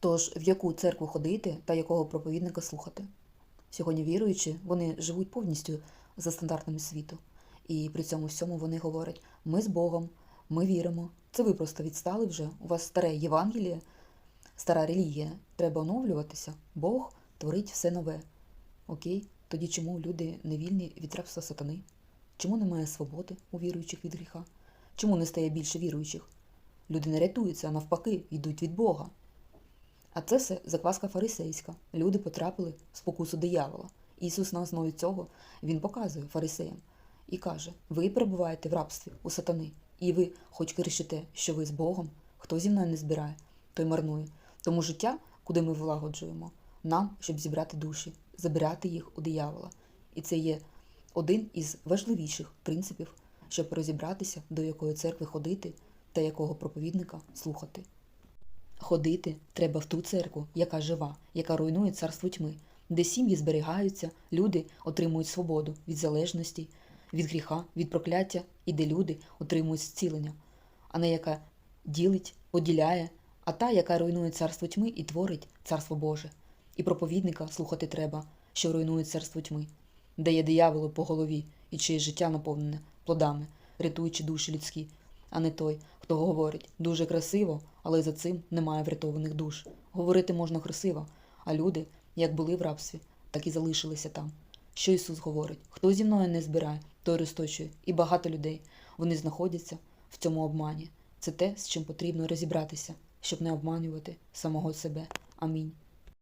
Тож в яку церкву ходити та якого проповідника слухати? Сьогодні віруючі, вони живуть повністю за стандартами світу. І при цьому всьому вони говорять: ми з Богом, ми віримо. Це ви просто відстали вже. У вас старе Євангеліє, стара релігія. Треба оновлюватися. Бог творить все нове. Окей? Тоді чому люди не вільні від рабства сатани? Чому немає свободи у віруючих від гріха? Чому не стає більше віруючих? Люди не рятуються, а навпаки, йдуть від Бога. А це все закваска фарисейська. Люди потрапили в спокусу диявола. Ісус на основі цього Він показує фарисеям і каже: Ви перебуваєте в рабстві у сатани, і ви, хоч кричите, що ви з Богом, хто зі мною не збирає, той марнує. Тому життя, куди ми влагоджуємо, нам, щоб зібрати душі, забирати їх у диявола. І це є один із важливіших принципів, щоб розібратися, до якої церкви ходити та якого проповідника слухати. Ходити треба в ту церкву, яка жива, яка руйнує царство тьми, де сім'ї зберігаються, люди отримують свободу від залежності, від гріха, від прокляття, і де люди отримують зцілення, а не яка ділить, поділяє, а та, яка руйнує царство тьми і творить царство Боже. І проповідника слухати треба, що руйнує царство тьми, дає дияволу по голові і чиє життя наповнене плодами, рятуючи душі людські, а не той, хто говорить дуже красиво, але за цим немає врятованих душ. Говорити можна красиво, а люди, як були в рабстві, так і залишилися там. Що Ісус говорить? Хто зі мною не збирає, той розточує. І багато людей вони знаходяться в цьому обмані. Це те, з чим потрібно розібратися, щоб не обманювати самого себе. Амінь.